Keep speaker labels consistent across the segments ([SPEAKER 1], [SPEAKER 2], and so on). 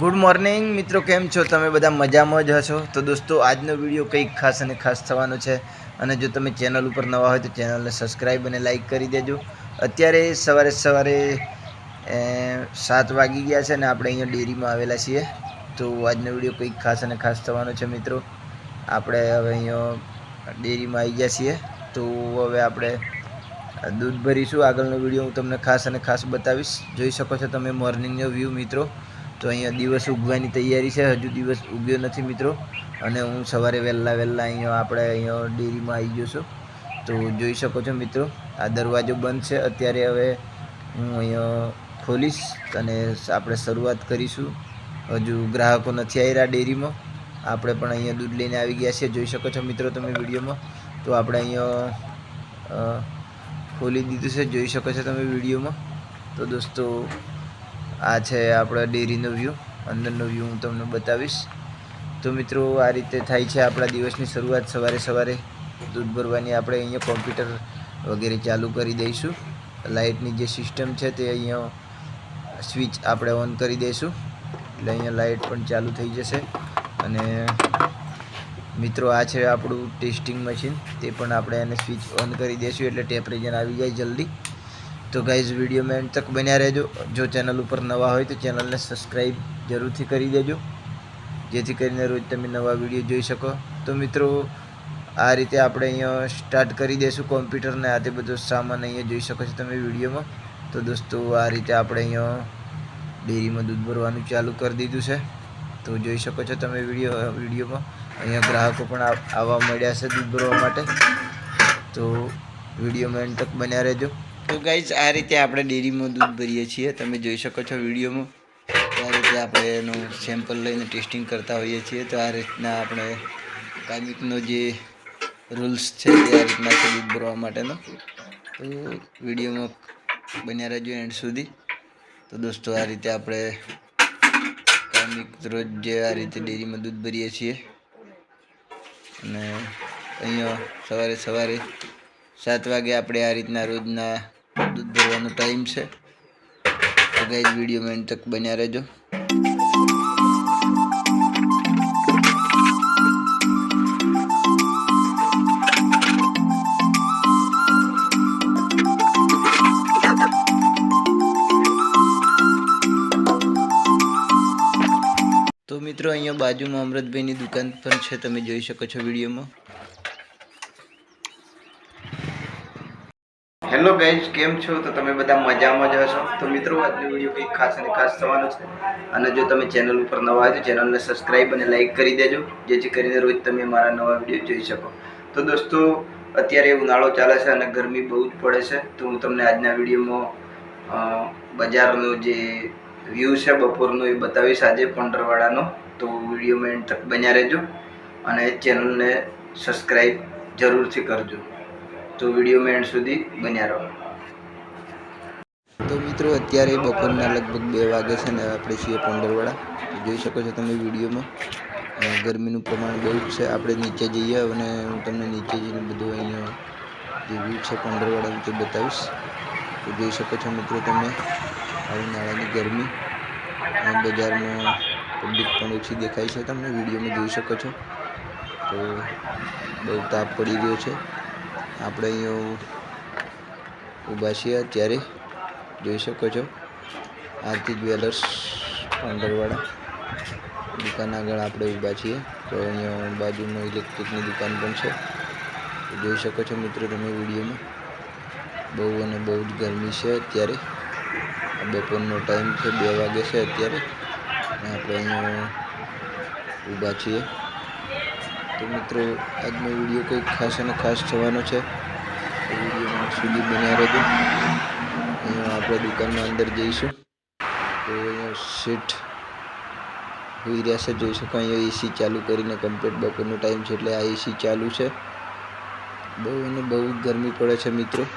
[SPEAKER 1] Good morning મિત્રો, કેમ છો? તમે બધા મજામાં જ હશો? તો દોસ્તો, આજનો વીડિયો કંઈક ખાસ અને ખાસ થવાનો છે. અને જો તમે ચેનલ ઉપર નવા હોય તો ચેનલને સબસ્ક્રાઈબ અને લાઇક કરી દેજો. અત્યારે સવારે સવારે સાત વાગી ગયા છે અને આપણે અહીંયા ડેરીમાં આવેલા છીએ. તો આજનો વીડિયો કંઈક ખાસ અને ખાસ થવાનો છે, મિત્રો. આપણે હવે અહીંયા ડેરીમાં આવી ગયા છીએ. તો હવે આપણે દૂધ ભરીશું. આગળનો વીડિયો હું તમને ખાસ અને ખાસ બતાવીશ. જોઈ શકો છો તમે મોર્નિંગનો વ્યૂ મિત્રો. તો અહીંયા દિવસ ઉગવાની તૈયારી છે. હજુ દિવસ ઉગ્યો નથી મિત્રો. અને હું સવારે વહેલા વહેલા અહીંયા આપણે અહીંયા ડેરીમાં આવી ગયો છું. તો જોઈ શકો છો મિત્રો, આ દરવાજો બંધ છે. અત્યારે હવે હું અહીંયા ખોલીશ અને આપણે શરૂઆત કરીશું. હજુ ગ્રાહકો નથી આવી રહ્યા ડેરીમાં. આપણે પણ અહીંયા દૂધ લઈને આવી ગયા છીએ. જોઈ શકો છો મિત્રો તમે વિડીયોમાં. તો આપણે અહીંયા ખોલી દીધું છે. જોઈ શકો છો તમે વિડીયોમાં. તો દોસ્તો આ છે આપણા ડેરીનો વ્યૂ અંદરનો વ્યૂ હું તમને બતાવીશ. તો મિત્રો, આ રીતે થાય છે આપણા દિવસની શરૂઆત. સવારે સવારે દૂધ ભરવાની આપણે અહીંયા કોમ્પ્યુટર વગેરે ચાલુ કરી દઈશું. લાઇટની જે સિસ્ટમ છે તે અહીંયા સ્વિચ આપણે ઓન કરી દઈશું. એટલે અહીંયા લાઇટ પણ ચાલુ થઈ જશે. અને મિત્રો, આ છે આપણું ટેસ્ટિંગ મશીન તે પણ આપણે એને સ્વિચ ઓન કરી દઈશું એટલે ટેમ્પરેચર આવી જાય જલ્દી. તો ગાઈઝ વિડીયોમાં એન્ડ તક બન્યા રહેજો. જો ચેનલ ઉપર નવા હોય તો ચેનલને સબસ્ક્રાઈબ જરૂરથી કરી દેજો. જેથી કરીને રોજ તમે નવા વીડિયો જોઈ શકો. તો મિત્રો, આ રીતે આપણે અહીંયા સ્ટાર્ટ કરી દઈશું કોમ્પ્યુટરને આ તે બધો સામાન અહીંયા જોઈ શકો છો તમે વિડીયોમાં તો દોસ્તો, આ રીતે આપણે અહીંયા ડેરીમાં દૂધ ભરવાનું ચાલુ કરી દીધું છે. તો જોઈ શકો છો તમે વીડિયો વિડીયોમાં અહીંયા ગ્રાહકો પણ આવવા મળ્યા છે દૂધ ભરવા માટે. તો વિડીયોમાં એન્ડ તક બન્યા રહેજો. તો ગાઈઝ આ રીતે આપણે ડેરીમાં દૂધ ભરીએ છીએ. તમે જોઈ શકો છો વિડીયોમાં. આ રીતે આપણે એનું સેમ્પલ લઈને ટેસ્ટિંગ કરતા હોઈએ છીએ. તો આ રીતના આપણે કામિકનો જે રૂલ્સ છે તે આ રીતના છે દૂધ ભરવા માટેનો. તો વિડીયોમાં બન્યા રહેજો એન્ડ સુધી. તો દોસ્તો, આ રીતે આપણે કામિક રોજ જે આ રીતે ડેરીમાં દૂધ ભરીએ છીએ. અને અહીંયા સવારે સવારે સાત વાગે આપણે આ રીતના રોજના દૂધ ટાઈમ છે. તો ગાઈઝ વિડીયોમાં એન્ડ તક બન્યા રહેજો. તો મિત્રો, અહીંયા બાજુમાં અમૃતભાઈની દુકાન પણ છે, તમે જોઈ શકો છો વિડીયોમાં. હેલો ગાઈઝ, કેમ છો? તો તમે બધા મજામાં જ હશો. તો મિત્રો, આજનો વીડિયો કંઈક ખાસ અને ખાસ થવાનો છે. અને જો તમે ચેનલ ઉપર નવા હોય તો ચેનલને સબસ્ક્રાઈબ અને લાઇક કરી દેજો, જેથી કરીને રોજ તમે મારા નવા વીડિયો જોઈ શકો. તો દોસ્તો, અત્યારે ઉનાળો ચાલે છે અને ગરમી બહુ જ પડે છે. તો હું તમને આજના વિડીયોમાં બજારનો જે વ્યૂ છે, બપોરનો એ બતાવીશ. આજે પંડરવાડાનો તો વિડીયોમાં એન્ડ બન્યા રહેજો અને ચેનલને સબસ્ક્રાઈબ જરૂરથી કરજો. તો વિડીયોમાં એન્ડ સુધી બન્યા રહો. તો મિત્રો, અત્યારે બપોરના લગભગ બે વાગે છે ને આપણે છીએ પંદરવાળા તો જોઈ શકો છો તમે વિડીયોમાં. ગરમીનું પ્રમાણ બહુ છે. આપણે નીચે જઈએ અને હું તમને નીચે જઈને બધું અહીંયા જે વ્યૂ છે પંડરવાડાનું તે બતાવીશ. તો જોઈ શકો છો મિત્રો તમે, આવી ઉનાળાની ગરમી. બજારમાં પબ્લિક પણ ઓછી દેખાય છે. તમને વિડીયોમાં જોઈ શકો છો. તો બહુ તાપ પડી રહ્યો છે. આપણે અહીંયા ઊભા છીએ અત્યારે. જોઈ શકો છો. આરતી જ્વેલર્સ પાંડરવાડા દુકાન આગળ આપણે ઊભા છીએ. તો અહીંયા બાજુમાં ઇલેક્ટ્રિકની દુકાન પણ છે. જોઈ શકો છો મિત્રો તમે વિડીયોમાં. બહુ અને બહુ જ ગરમી છે અત્યારે. બપોરનો ટાઈમ છે, બે વાગે છે અત્યારે. આપણે અહીંયા ઊભા છીએ. તો મિત્રો, આજનો વીડિયો કંઈક ખાસ અને ખાસ થવાનો છે. તો વિડીયોમાં સુધી બન્યા રહેજો. અહીંયા આપણે દુકાનમાં અંદર જઈશું. તો અહીંયા સીટ હોઈ રહ્યા છે. જોઈ શકો અહીંયા એસી ચાલુ કરીને કમ્પ્લીટ બપોરનો ટાઈમ છે એટલે આ એસી ચાલુ છે. બહુ અને બહુ ગરમી પડે છે મિત્રો.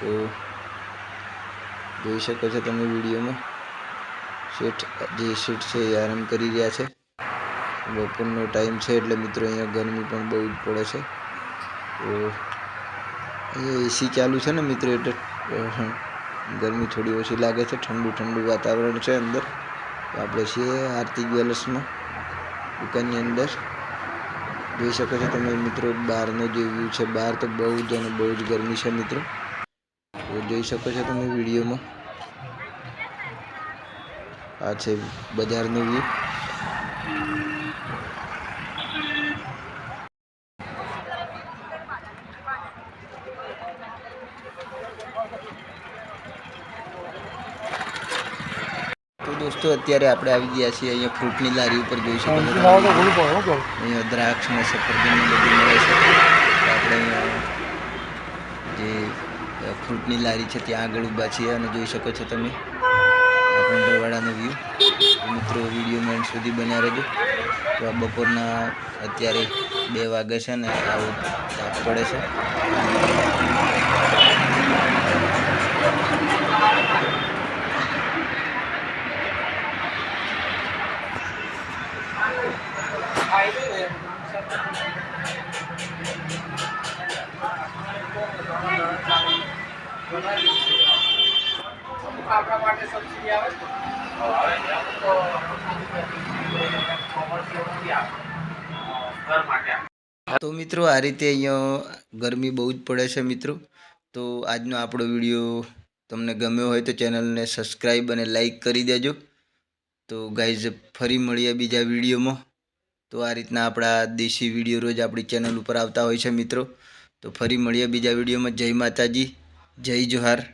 [SPEAKER 1] તો જોઈ શકો છો તમે વિડીયોમાં. શેઠ જે શેઠ છે એ આરામ કરી રહ્યા છે. બપોરનો ટાઈમ છે એટલે મિત્રો અહીંયા ગરમી પણ બહુ જ પડે છે. તો અહીંયા એસી ચાલુ છે ને મિત્રો એટલે ગરમી થોડી ઓછી લાગે છે. ઠંડુ ઠંડુ વાતાવરણ છે અંદર. આપણે છીએ આરતી જ્વેલર્સમાં દુકાનની અંદર. જોઈ શકો છો તમે મિત્રો બહારનો જે વ્યૂ છે, બહાર તો બહુ જ અને બહુ જ ગરમી છે મિત્રો. તો જોઈ શકો છો તમે વિડીયોમાં. આ છે બજારનો વ્યૂ દોસ્તો અત્યારે આપણે આવી ગયા છીએ અહીંયા ફ્રૂટની લારી ઉપર જોઈ શકો અહીંયા દ્રાક્ષ ને સફરજન બધું મળે છે. આપણે અહીંયા જે ફ્રૂટની લારી છે ત્યાં આગળ ઊભા છીએ અને જોઈ શકો છો તમે. આ વ્યૂ મિત્રો વીડિયો મેન્ડ સુધી બન્યા રહેજો. તો આ બપોરના અત્યારે બે વાગે છે ને આવું તાપ પડે છે. તો મિત્રો, આ રીતે અહીંયા ગરમી બહુ જ પડે છે મિત્રો. તો આજનો આપણો વીડિયો તમને ગમ્યો હોય તો ચેનલને સબસ્ક્રાઈબ અને લાઈક કરી દેજો. તો ગાઈઝ, ફરી મળીએ બીજા વિડીયોમાં. તો આ રીતના આપણા દેશી વીડિયો રોજ આપણી ચેનલ ઉપર આવતા હોય છે મિત્રો. તો ફરી મળીએ બીજા વિડીયોમાં. જય માતાજી. જય જોહાર.